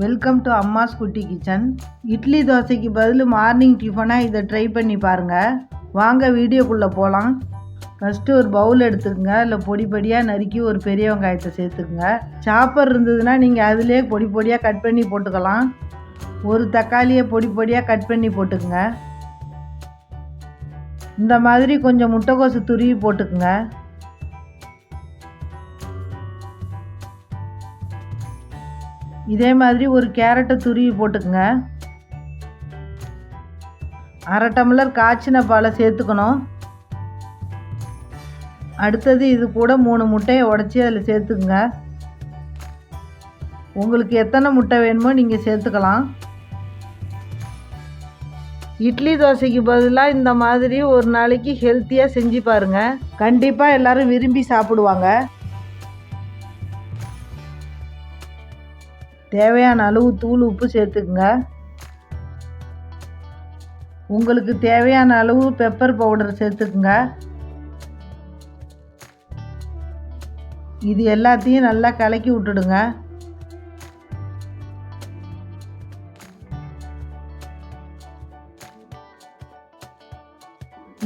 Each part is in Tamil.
வெல்கம் டு அம்மாஸ் குட்டி கிச்சன் இட்லி தோசைக்கு பதில் மார்னிங் டிஃபனாக இதை ட்ரை பண்ணி பாருங்கள் வாங்க வீடியோக்குள்ளே போகலாம் ஃபஸ்ட்டு ஒரு பவுல் எடுத்துக்கோங்க. இல்லை பொடி பொடியாக நறுக்கி ஒரு பெரிய வெங்காயத்தை சேர்த்துக்குங்க. சாப்பர் இருந்ததுன்னா நீங்கள் அதிலே பொடி பொடியாக கட் பண்ணி போட்டுக்கலாம். ஒரு தக்காளியை பொடி பொடியாக கட் பண்ணி போட்டுக்குங்க. இந்த மாதிரி கொஞ்சம் முட்டைக்கோசு துருவி போட்டுக்குங்க. இதே மாதிரி ஒரு கேரட்டை துருவி போட்டுக்கோங்க. அரை டம்ளர் காய்ச்சின பாலை சேர்த்துக்கணும். அடுத்தது இது கூட மூணு முட்டையை உடச்சி அதில் சேர்த்துக்குங்க. உங்களுக்கு எத்தனை முட்டை வேணுமோ நீங்கள் சேர்த்துக்கலாம். இட்லி தோசைக்கு பதிலாக இந்த மாதிரி ஒரு நாளைக்கு ஹெல்த்தியாக செஞ்சு பாருங்கள் கண்டிப்பாக எல்லோரும் விரும்பி சாப்பிடுவாங்க. தேவையான அளவு தூள் உப்பு சேர்த்துக்குங்க. உங்களுக்கு தேவையான அளவு பெப்பர் பவுடர் சேர்த்துக்குங்க. இது எல்லாத்தையும் நல்லா கலக்கி விட்டுடுங்க.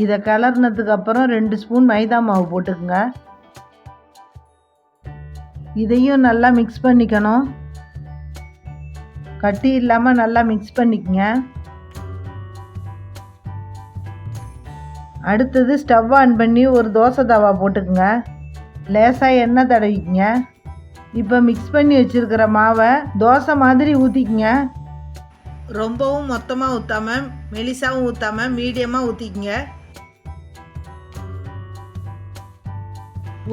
இதை கலர்னதுக்கு அப்புறம் ரெண்டு ஸ்பூன் மைதா மாவு போட்டுக்குங்க. இதையும் நல்லா மிக்ஸ் பண்ணிக்கணும். கட்டி இல்லாமல் நல்லா மிக்ஸ் பண்ணிக்கங்க. அடுத்தது ஸ்டவ் ஆன் பண்ணி ஒரு தோசை தவா போட்டுக்குங்க. லேசாக எண்ணெய் தடவிக்குங்க. இப்போ மிக்ஸ் பண்ணி வச்சுருக்கிற மாவை தோசை மாதிரி ஊற்றிக்குங்க ரொம்பவும் மொத்தமாக ஊற்றாமல் மெலிசாவும் ஊற்றாமல் மீடியமாக ஊற்றிக்குங்க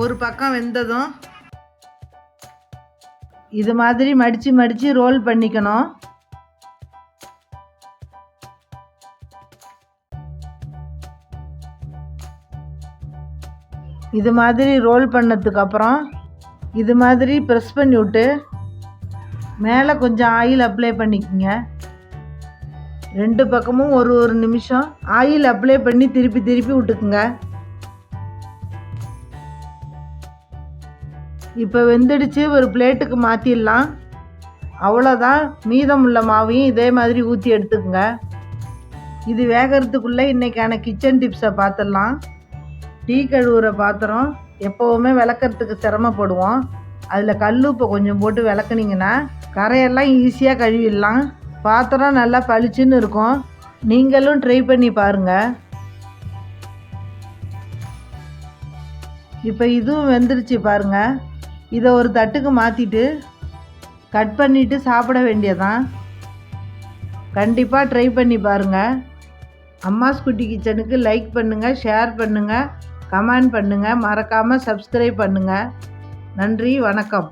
ஒரு பக்கம் வெந்ததும் இது மாதிரி மடித்து மடித்து ரோல் பண்ணிக்கணும். இது மாதிரி ரோல் பண்ணதுக்கப்புறம் இது மாதிரி ப்ரெஸ் பண்ணி விட்டு மேலே கொஞ்சம் ஆயில் அப்ளை பண்ணிக்கோங்க. ரெண்டு பக்கமும் ஒரு ஒரு நிமிஷம் ஆயில் அப்ளை பண்ணி திருப்பி திருப்பி விட்டுக்குங்க. இப்போ வெந்துடுச்சு ஒரு பிளேட்டுக்கு மாற்றிடலாம் அவ்வளோதான் மீதம் உள்ள மாவையும் இதே மாதிரி ஊற்றி எடுத்துக்கோங்க. இது வேகிறதுக்குள்ளே இன்றைக்கான கிச்சன் டிப்ஸை பார்த்துடலாம் டீ கழுவுற பாத்திரம் எப்போவுமே விளக்கறதுக்கு சிரமப்படுவோம். அதில் கல் உப்பை கொஞ்சம் போட்டு விளக்குனிங்கன்னா கரையெல்லாம் ஈஸியாக கழுவிடலாம். பாத்திரம் நல்லா பளிச்சுன்னு இருக்கும். நீங்களும் ட்ரை பண்ணி பாருங்கள் இப்போ இதுவும் வெந்துருச்சு பாருங்கள் இதை ஒரு தட்டுக்கு மாற்றிட்டு கட் பண்ணிவிட்டு சாப்பிட வேண்டியதான் கண்டிப்பாக ட்ரை பண்ணி பாருங்கள் அம்மாஸ் குட்டி கிச்சனுக்கு லைக் பண்ணுங்கள் ஷேர் பண்ணுங்கள் கமெண்ட் பண்ணுங்கள் மறக்காமல் சப்ஸ்கிரைப் பண்ணுங்கள் நன்றி வணக்கம்.